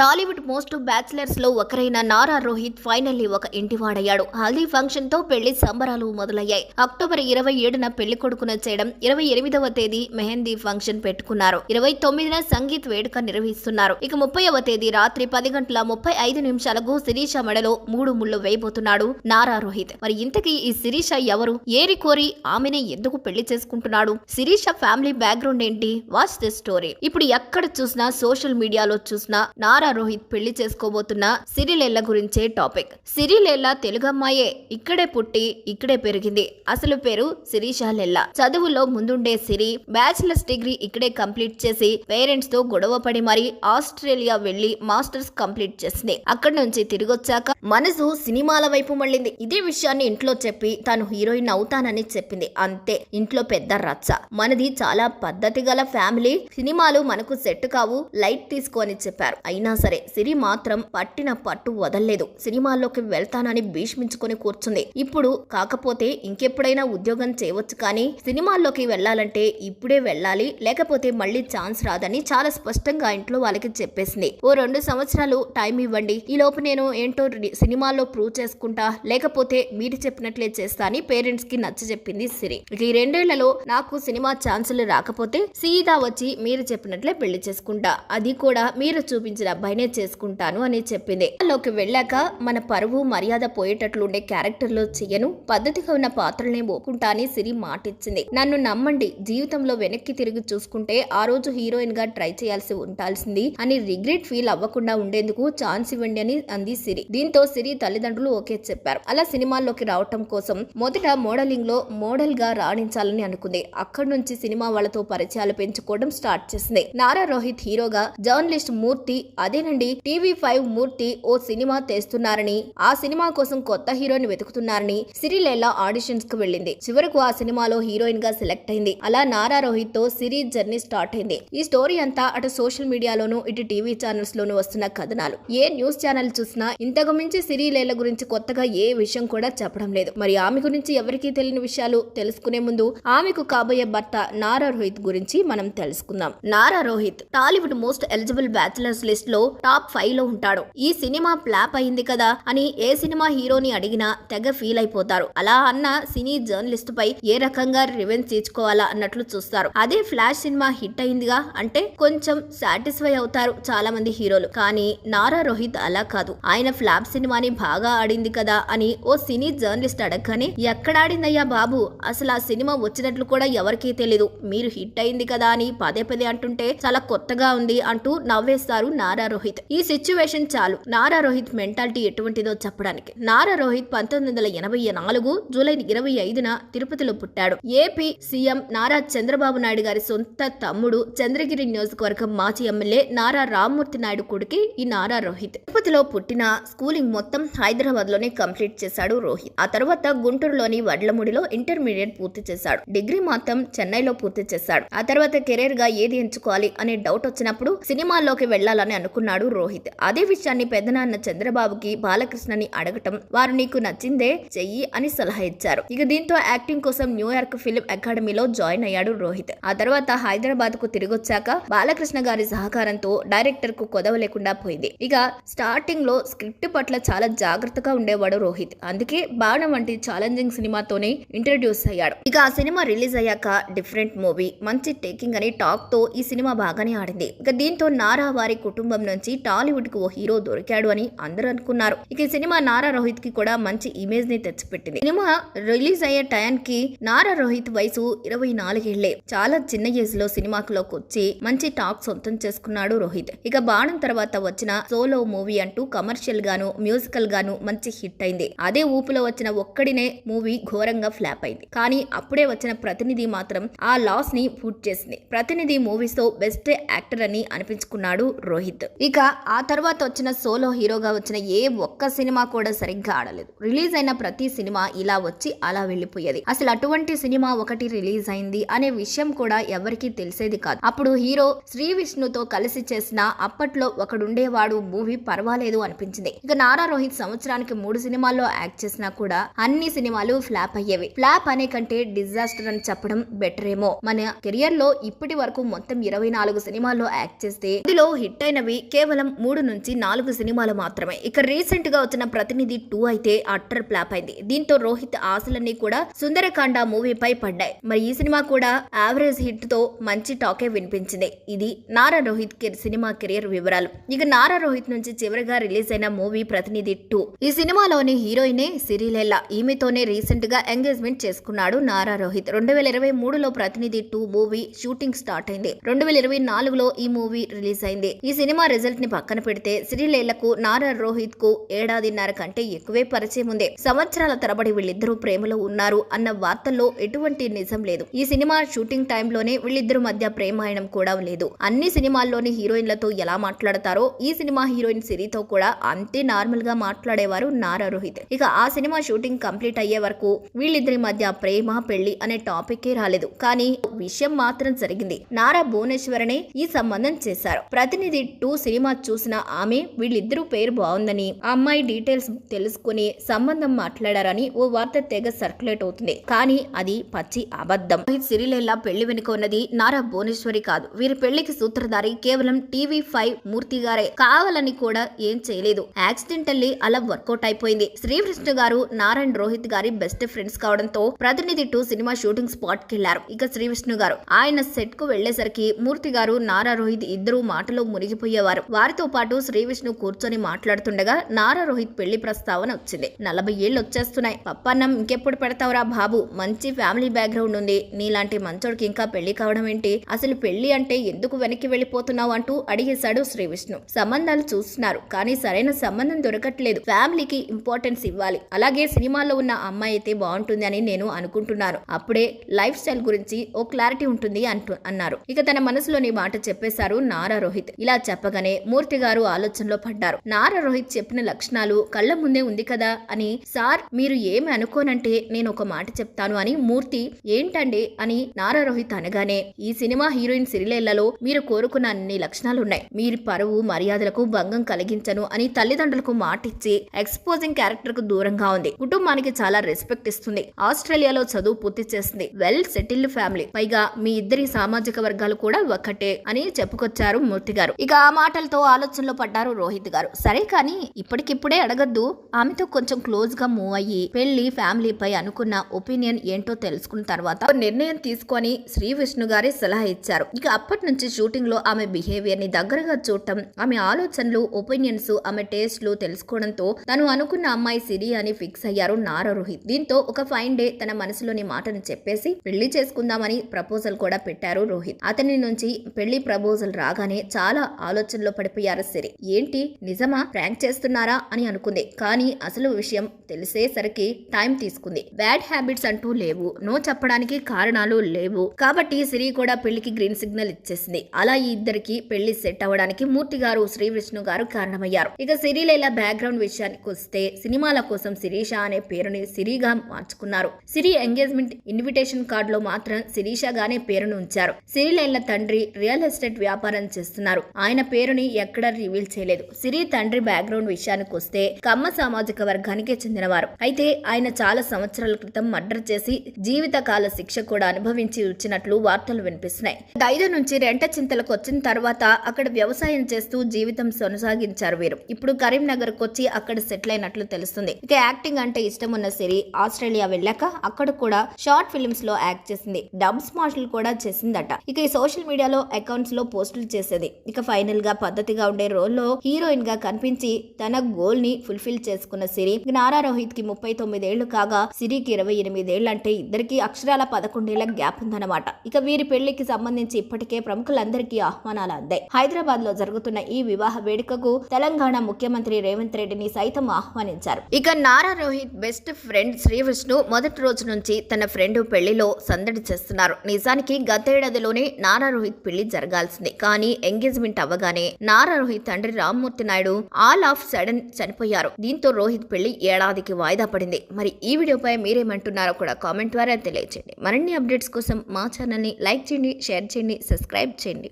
Tollywood most బ్యాచిలర్స్లో ఒకరైన Nara Rohit finally ఒక ఇంటివాడయ్యాడు. హల్దీ ఫంక్షన్తో పెళ్ళి సంబరాలు మొదలయ్యాయి. అక్టోబర్ ఇరవై ఏడున పెళ్ళి కొడుకున చేయడం ఇరవై ఎనిమిదవ తేదీ మెహందీ ఫంక్షన్ పెట్టుకున్నారు. ఇరవై తొమ్మిదిన సంగీత్ వేడుక నిర్వహిస్తున్నారు. ఇక ముప్పైవ తేదీ రాత్రి పది గంటల ముప్పై ఐదు నిమిషాలకు శిరీష మెడలో మూడు ముళ్ళు వేయబోతున్నాడు నారా రోహిత్. మరి ఇంతకీ ఈ శిరీష ఎవరు? ఏరి కోరి ఆమెనే ఎందుకు పెళ్ళి చేసుకుంటున్నాడు? శిరీష ఫ్యామిలీ బ్యాక్గ్రౌండ్ ఏంటి? Watch the story. ఇప్పుడు ఎక్కడ చూసినా సోషల్ మీడియాలో చూసినా నారా రోహిత్ పెళ్ళి చేసుకోబోతున్న సిరిలేళ్ళ గురించే టాపిక్. సిరిలేళ్ళ తెలుగు అమ్మాయే. ఇక్కడే పుట్టి ఇక్కడే పెరిగింది. అసలు పేరు శిరీష లెల్ల. చదువులో ముందుండే సిరి బ్యాచిలర్స్ డిగ్రీ ఇక్కడే కంప్లీట్ చేసి పేరెంట్స్తో గొడవ పడి మరి ఆస్ట్రేలియా వెళ్ళి మాస్టర్స్ కంప్లీట్ చేసింది. అక్కడి నుంచి తిరిగొచ్చాక మనసు సినిమాల వైపు మళ్ళింది. ఇదే విషయాన్ని ఇంట్లో చెప్పి తాను హీరోయిన్ అవుతానని చెప్పింది. అంతే. ఇంట్లో పెద్ద రచ్చ. మనది చాలా పద్ధతి గల ఫ్యామిలీ. సినిమాలు మనకు సెట్ కావు. లైట్ తీసుకో అని చెప్పారు. అయినా సరే సిరి మాత్రం పట్టిన పట్టు వదల్లేదు. సినిమాల్లోకి వెళ్తానని భీష్మించుకొని కూర్చుంది. ఇప్పుడు కాకపోతే ఇంకెప్పుడైనా ఉద్యోగం చేయవచ్చు కానీ సినిమాల్లోకి వెళ్ళాలంటే ఇప్పుడే వెళ్ళాలి లేకపోతే మళ్ళీ ఛాన్స్ రాదని చాలా స్పష్టంగా ఇంట్లో వాళ్ళకి చెప్పేసింది. ఓ రెండు సంవత్సరాలు టైం ఇవ్వండి. ఈ లోపు నేను ఏంటో సినిమాల్లో ప్రూవ్ చేసుకుంటా లేకపోతే మీరు చెప్పినట్లే చేస్తా అని పేరెంట్స్కి నచ్చ చెప్పింది సిరి. ఇక ఈ రెండేళ్ళలో నాకు సినిమా ఛాన్సులు రాకపోతే సీదా వచ్చి మీరు చెప్పినట్లే పెళ్ళి చేసుకుంటా. అది కూడా మీరు చూపించిన అబ్బాయినే చేసుకుంటాను అని చెప్పింది. లోకి వెళ్ళాక మన పరువు మర్యాద పోయేటట్లుండే క్యారెక్టర్లో చెయ్యను. పద్ధతిగా ఉన్న పాత్రలనే మోకుంటా అని సిరి మాటిచ్చింది. నన్ను నమ్మండి. జీవితంలో వెనక్కి తిరిగి చూసుకుంటే ఆ రోజు హీరోయిన్గా ట్రై చేయాల్సి ఉండాల్సింది అని రిగ్రెట్ ఫీల్ అవ్వకుండా ఉండేందుకు ఛాన్స్ ఇవ్వండి అని అంది సిరి. దీంతో సిరి తల్లిదండ్రులు ఓకే చెప్పారు. అలా సినిమాల్లోకి రావటం కోసం మొదట మోడలింగ్లో మోడల్గా రాణించాలని అనుకుంది. అక్కడి నుంచి సినిమా వాళ్ళతో పరిచయాలు పెంచుకోవడం స్టార్ట్ చేసింది. నారా రోహిత్ హీరోగా జర్నలిస్ట్ మూర్తి అదేనండి టీవీ ఫైవ్ మూర్తి ఓ సినిమా తెస్తున్నారని ఆ సినిమా కోసం కొత్త హీరోని వెతుకుతున్నారని సిరిలేలా ఆడిషన్స్కు వెళ్ళింది. చివరకు ఆ సినిమాలో హీరోయిన్గా సెలెక్ట్ అయింది. అలా నారా రోహిత్తో సిరి జర్నీ స్టార్ట్ అయింది. ఈ స్టోరీ అంతా అటు సోషల్ మీడియాలోనూ ఇటు టీవీ ఛానల్స్ లోనూ వస్తున్న కథనాలు. ఏ న్యూస్ ఛానల్ చూసినా ఇంతకు మించి సిరిలేల గురించి కొత్తగా ఏ విషయం కూడా చెప్పడం లేదు. మరి ఆమె గురించి ఎవరికీ తెలియని విషయాలు తెలుసుకునే ముందు ఆమెకు కాబోయే భర్త నారా రోహిత్ గురించి మనం తెలుసుకుందాం. Nara Rohit Tollywood most eligible bachelors లిస్ట్లో టాప్ ఫైవ్లో ఉంటాడు. ఈ సినిమా ఫ్లాప్ అయింది కదా అని ఏ సినిమా హీరోని అడిగినా తెగ ఫీల్ అయిపోతారు. అలా అన్న సినీ జర్నలిస్ట్ పై ఏ రకంగా రివెంజ్ తీర్చుకోవాలా అన్నట్లు చూస్తారు. అదే ఫ్లాష్ సినిమా హిట్ అయిందిగా అంటే కొంచెం సాటిస్ఫై అవుతారు చాలా మంది హీరోలు. కానీ నారా రోహిత్ అలా కాదు. ఆయన ఫ్లాప్ సినిమాని బాగా ఆడింది కదా అని ఓ సినీ జర్నలిస్ట్ అడగగానే ఎక్కడ ఆడిందయ్యా బాబు? అసలు ఆ సినిమా వచ్చినట్లు కూడా ఎవరికీ తెలీదు. మీరు హిట్ అయింది కదా అని పదే పదే అంటుంటే చాలా కొత్తగా ఉంది అంటూ నవ్వేస్తారు నారా రోహిత్ ఈ సిచ్యువేషన్ చాలు. నారా రోహిత్ మెంటాలిటీ ఎటువంటిదో చెప్పడానికి. నారా రోహిత్ పంతొమ్మిది వందల ఎనభై నాలుగు జూలై ఇరవై ఐదున తిరుపతిలో పుట్టాడు. ఏపీ సీఎం నారా చంద్రబాబు నాయుడు గారి సొంత తమ్ముడు చంద్రగిరి నియోజకవర్గం మాజీ ఎమ్మెల్యే నారా రామ్మూర్తి నాయుడు కొడుకి ఈ నారా రోహిత్ తిరుపతిలో పుట్టిన స్కూలింగ్ మొత్తం హైదరాబాద్లోనే కంప్లీట్ చేశాడు రోహిత్. ఆ తర్వాత గుంటూరులోని వడ్లముడిలో ఇంటర్మీడియట్ పూర్తి చేశాడు. డిగ్రీ మాత్రం చెన్నైలో పూర్తి చేశాడు. ఆ తర్వాత కెరీర్గా ఏది ఎంచుకోవాలి అనే డౌట్ వచ్చినప్పుడు సినిమాల్లోకి వెళ్ళాలని అనుకున్నాడు. రోహిత్. అదే విషయాన్ని పెద్దనాన్న చంద్రబాబుకి బాలకృష్ణని అడగటం వారు నీకు నచ్చిందే చెయ్యి అని సలహా ఇచ్చారు. ఇక దీంతో యాక్టింగ్ కోసం న్యూయార్క్ ఫిల్మ్ అకాడమీలో జాయిన్ అయ్యాడు రోహిత్. ఆ తర్వాత హైదరాబాద్కు తిరిగొచ్చాక బాలకృష్ణ గారి సహకారంతో డైరెక్టర్కు కొదవ లేకుండా పోయింది. ఇక స్టార్టింగ్లో స్క్రిప్ట్ పట్ల చాలా జాగ్రత్తగా ఉండేవాడు రోహిత్. అందుకే బాణం వంటి ఛాలెంజింగ్ సినిమాతోనే ఇంట్రడ్యూస్ అయ్యాడు. ఇక ఆ సినిమా రిలీజ్ అయ్యాక డిఫరెంట్ మూవీ మంచి టేకింగ్ అని టాక్తో ఈ సినిమా బాగానే ఆడింది. ఇక దీంతో నారా వారి కుటుంబం నుంచి టాలీవుడ్కు ఓ హీరో దొరికాడు అని అందరూ అనుకున్నారు. ఇక ఈ సినిమా నారా రోహిత్కి కూడా మంచి ఇమేజ్ని తెచ్చిపెట్టింది. సినిమా రిలీజ్ అయ్యే టైంకి నారా రోహిత్ వయసు ఇరవై నాలుగేళ్ళే. చాలా చిన్న ఏజ్లో సినిమాకులోకి వచ్చి మంచి టాక్ సొంతం చేసుకున్నాడు రోహిత్. ఇక బాణం తర్వాత వచ్చిన సోలో మూవీ అంటూ కమర్షియల్ గాను మ్యూజికల్ గాను మంచి హిట్ అయింది. అదే ఊపులో వచ్చిన ఒక్కడినే మూవీ ఘోరంగా ఫ్లాప్ అయింది. కానీ అప్పుడే వచ్చిన ప్రతినిధి మాత్రం ఆ లాస్ని పూర్తి చేసింది. ప్రతినిధి మూవీస్తో బెస్ట్ యాక్టర్ అని అనిపించుకున్నాడు రోహిత్. ఇక ఆ తర్వాత వచ్చిన సోలో హీరోగా వచ్చిన ఏ ఒక్క సినిమా కూడా సరిగ్గా ఆడలేదు. రిలీజ్ అయిన ప్రతి సినిమా ఇలా వచ్చి అలా వెళ్ళిపోయేది. అసలు అటువంటి సినిమా ఒకటి రిలీజ్ అయింది అనే విషయం కూడా ఎవరికీ తెలిసేది కాదు. అప్పుడు హీరో శ్రీ విష్ణుతో కలిసి చేసిన అప్పట్లో ఒకడుండేవాడు మూవీ పర్వాలేదు అనిపించింది. ఇక నారా రోహిత్ సంవత్సరానికి మూడు సినిమాల్లో యాక్ట్ చేసినా కూడా అన్ని సినిమాలు ఫ్లాప్ అయ్యేవి. ఫ్లాప్ అనే కంటే డిజాస్టర్ అని చెప్పడం బెటర్ ఏమో. మన కెరియర్లో ఇప్పటి వరకు మొత్తం ఇరవై నాలుగు సినిమాల్లో యాక్ట్ చేస్తే ఇందులో హిట్ అయినవి కేవలం మూడు నుంచి నాలుగు సినిమాలు మాత్రమే. ఇక రీసెంట్గా వచ్చిన ప్రతినిధి టూ అయితే అట్టర్ ఫ్లాప్ అయింది. దీంతో రోహిత్ ఆశలన్నీ కూడా సుందరకాండ మూవీపై పడ్డాయి. మరి ఈ సినిమా కూడా యావరేజ్ హిట్తో మంచి టాకే వినిపించింది. ఇది నారా రోహిత్కి సినిమా కెరియర్ వివరాలు. ఇక నారా రోహిత్ నుంచి చివరిగా రిలీజ్ అయిన మూవీ ప్రతినిధి టూ. ఈ సినిమాలోని హీరోయినే సిరిలెల్లా ఈమెతోనే రీసెంట్గా ఎంగేజ్మెంట్ చేసుకున్నాడు నారా రోహిత్. రెండు వేల ఇరవై మూడులో ప్రతినిధి టూ మూవీ షూటింగ్ స్టార్ట్ అయింది. రెండు వేల ఇరవై నాలుగులో ఈ మూవీ రిలీజ్ అయింది. ఈ సినిమా రిజల్ట్ని పక్కన పెడితే సిరిలేళ్ళకు నారా రోహిత్కు ఏడాదిన్నర కంటే ఎక్కువే పరిచయం ఉంది. సంవత్సరాల తరబడి వీళ్ళిద్దరూ ప్రేమలో ఉన్నారు అన్న వార్తల్లో ఎటువంటి నిజం లేదు. ఈ సినిమా షూటింగ్ టైంలోనే వీళ్ళిద్దరు మధ్య ప్రేమాయణం కూడా లేదు. అన్ని సినిమాల్లోని హీరోయిన్లతో ఎలా మాట్లాడతారో ఈ సినిమా హీరోయిన్ సిరితో కూడా అంతే నార్మల్గా మాట్లాడేవారు నారా రోహిత్. ఇక ఆ సినిమా షూటింగ్ కంప్లీట్ అయ్యే వరకు వీళ్ళిద్దరి మధ్య ప్రేమ పెళ్ళి అనే టాపిక్ రాలేదు. కానీ విషయం మాత్రం జరిగింది. నారా భువనేశ్వరనే ఈ సంబంధం చేశారు. ప్రతినిధి టూ సినిమా చూసిన ఆమె వీళ్ళిద్దరూ పేరు బాగుందని ఆ అమ్మాయి డీటెయిల్స్ తెలుసుకుని సంబంధం మాట్లాడారని ఓ వార్త తెగ సర్క్యులేట్ అవుతుంది. కానీ అది పచ్చి అబద్ధం. సిరిలేలా పెళ్ళి వెనుక ఉన్నది నారా భువనేశ్వరి కాదు. వీరి పెళ్ళికి సూత్రధారి కేవలం టీవీ ఫైవ్ మూర్తి గారే. కావాలని కూడా ఏం చేయలేదు. యాక్సిడెంటల్లీ అలా వర్కౌట్ అయిపోయింది. శ్రీకృష్ణ గారు నారాయణ రోహిత్ గారి బెస్ట్ ఫ్రెండ్స్ కావడంతో ప్రతినిధి టూ సినిమా షూటింగ్ స్పాట్కి వెళ్ళారు ఇక శ్రీ విష్ణు గారు ఆయన సెట్కు వెళ్ళేసరికి మూర్తి గారు నారా రోహిత్ ఇద్దరు మాటలో మునిగిపోయేవారు. వారితో పాటు శ్రీ విష్ణు కూర్చొని మాట్లాడుతుండగా నారా రోహిత్ పెళ్ళి ప్రస్తావన వచ్చింది. నలభై ఏళ్ళు వచ్చేస్తున్నాయి. పప్పన్నం ఇంకెప్పుడు పెడతావురా బాబు? మంచి ఫ్యామిలీ బ్యాక్గ్రౌండ్ ఉంది. నీలాంటి మంచోడికి ఇంకా పెళ్ళి కావడం ఏంటి? అసలు పెళ్ళి అంటే ఎందుకు వెనక్కి వెళ్ళిపోతున్నావు అంటూ అడిగేశాడు శ్రీ విష్ణు సంబంధాలు చూస్తున్నారు కానీ సరైన సంబంధం దొరకట్లేదు. ఫ్యామిలీకి ఇంపార్టెన్స్ ఇవ్వాలి. అలాగే సినిమాలో ఉన్న అమ్మాయి అయితే బాగుంటుంది అని నేను అనుకుంటున్నాను అప్పుడే లైఫ్ స్టైల్ గురించి ఓ క్లారిటీ ఉంటుంది అంటూ అన్నారు. ఇక తన మనసులోని మాట చెప్పేశారు నారా రోహిత్. ఇలా చూడగానే మూర్తి గారు ఆలోచనలో పడ్డారు. నారా రోహిత్ చెప్పిన లక్షణాలు కళ్ళ ముందే ఉంది కదా అని సార్ మీరు ఏమి అనుకోనంటే నేను ఒక మాట చెప్తాను అని మూర్తి ఏంటండి? అని నారా రోహిత్ అనగానే ఈ సినిమా హీరోయిన్ సిరిలేళ్ళలో మీరు కోరుకున్న అన్ని లక్షణాలున్నాయి. మీరు పరువు మర్యాదలకు భంగం కలిగించను అని తల్లిదండ్రులకు మాటిచ్చి ఎక్స్పోజింగ్ క్యారెక్టర్కు దూరంగా ఉంది. కుటుంబానికి చాలా రెస్పెక్ట్ ఇస్తుంది. ఆస్ట్రేలియాలో చదువు పూర్తి చేస్తుంది. Well settled family. పైగా మీ ఇద్దరి సామాజిక వర్గాలు కూడా ఒక్కటే అని చెప్పుకొచ్చారు మూర్తి గారు. ఇక ఆ మాటలతో ఆలోచనలో పడ్డారు రోహిత్ గారు. సరే కానీ ఇప్పటికిప్పుడే అడగద్దు ఆమెతో కొంచెం క్లోజ్గా మూవ్ అయ్యి పెళ్ళి ఫ్యామిలీపై అనుకున్న ఒపీనియన్ ఏంటో తెలుసుకున్న తర్వాత నిర్ణయం తీసుకొని శ్రీ విష్ణు గారి సలహా ఇచ్చారు. ఇక అప్పటి నుంచి షూటింగ్లో ఆమె బిహేవియర్ని దగ్గరగా చూడటం ఆమె ఆలోచనలు ఒపీనియన్స్ ఆమె టేస్ట్లు తెలుసుకోవడంతో తను అనుకున్న అమ్మాయి సిరి అని ఫిక్స్ అయ్యారు నారా రోహిత్. దీంతో ఒక ఫైన్ డే తన మనసులోని మాటను చెప్పేసి పెళ్ళి చేసుకుందామని ప్రపోజల్ కూడా పెట్టారు రోహిత్. అతని నుంచి పెళ్ళి ప్రపోజల్ రాగానే చాలా ఆలోచన ఆలోచనలో పడిపోయారు సిరి. ఏంటి? నిజమా? ప్రాంక్ చేస్తున్నారా? అని అనుకుంది. కానీ అసలు విషయం తెలిసేసరికి టైం తీసుకుంది. బ్యాడ్ హ్యాబిట్స్ అంటూ లేవు. నో చెప్పడానికి కారణాలు లేవు. కాబట్టి సిరి కూడా పెళ్ళికి గ్రీన్ సిగ్నల్ ఇచ్చేసింది. అలా ఈ ఇద్దరికి పెళ్ళి సెట్ అవ్వడానికి మూర్తి గారు శ్రీ విష్ణు గారు కారణమయ్యారు. ఇక సిరిలేల బ్యాక్గ్రౌండ్ విషయానికి వస్తే సినిమాల కోసం శిరీష అనే పేరుని సిరిగా మార్చుకున్నారు. సిరి ఎంగేజ్మెంట్ ఇన్విటేషన్ కార్డు లో మాత్రం శిరీష గానే పేరును ఉంచారు. సిరిలేల తండ్రి రియల్ ఎస్టేట్ వ్యాపారం చేస్తున్నారు. ఆయన పేరుని ఎక్కడా రివీల్ చేయలేదు. సిరి తండ్రి బ్యాక్గ్రౌండ్ విషయానికి వస్తే కమ్మ సామాజిక వర్గానికే చెందినవారు. అయితే ఆయన చాలా సంవత్సరాల క్రితం మర్డర్ చేసి జీవితకాల శిక్ష కూడా అనుభవించి వచ్చినట్లు వార్తలు వినిపిస్తున్నాయి. ఐదు నుంచి రెంట చింతలకు వచ్చిన తర్వాత అక్కడ వ్యవసాయం చేస్తూ జీవితం కొనసాగించారు వీరు. ఇప్పుడు కరీంనగర్ వచ్చి అక్కడ సెటిల్ అయినట్లు తెలుస్తుంది. ఇక యాక్టింగ్ అంటే ఇష్టం ఉన్న సిరి ఆస్ట్రేలియా వెళ్ళాక అక్కడ కూడా షార్ట్ ఫిల్మ్స్లో యాక్ట్ చేసింది. డబ్ స్మాష్లు కూడా చేసిందట. ఇక ఈ సోషల్ మీడియాలో అకౌంట్స్లో పోస్టులు చేసేది. ఇక ఫైనల్గా పద్ధతిగా ఉండే రోల్లో హీరోయిన్గా కనిపించి తన గోల్ని ఫుల్ఫిల్ చేసుకున్న సిరి నారా రోహిత్కి ముప్పై తొమ్మిదేళ్ళు కాగా సిరికి ఇరవై ఎనిమిదేళ్ళు అంటే ఇద్దరికి అక్షరాల పదకొండేళ్ళ గ్యాప్ ఉందన్నమాట. ఇక వీరి పెళ్ళికి సంబంధించి ఇప్పటికే ప్రముఖులందరికీ ఆహ్వానాలు అందాయి. హైదరాబాద్లో జరుగుతున్న ఈ వివాహ వేడుకకు తెలంగాణ ముఖ్యమంత్రి రేవంత్ రెడ్డిని సైతం ఆహ్వానించారు. ఇక నారా రోహిత్ బెస్ట్ ఫ్రెండ్ శ్రీ విష్ణు మొదటి రోజు నుంచి తన ఫ్రెండ్ పెళ్ళిలో సందడి చేస్తున్నారు. నిజానికి గతేడాదిలోనే నారా రోహిత్ పెళ్ళి జరగాల్సింది. కానీ ఎంగేజ్మెంట్ అవ్వగానే నారా రోహిత్ తండ్రి Rammurthy Naidu all of sudden చనిపోయారు. దీంతో రోహిత్ పెళ్ళి ఏడాదికి వాయిదా పడింది. మరి ఈ వీడియోపై మీరేమంటున్నారో కూడా కామెంట్ ద్వారా తెలియజేయండి మరిన్ని అప్డేట్స్ కోసం మా ఛానల్ని లైక్ చేయండి షేర్ చేయండి సబ్స్క్రైబ్ చేయండి.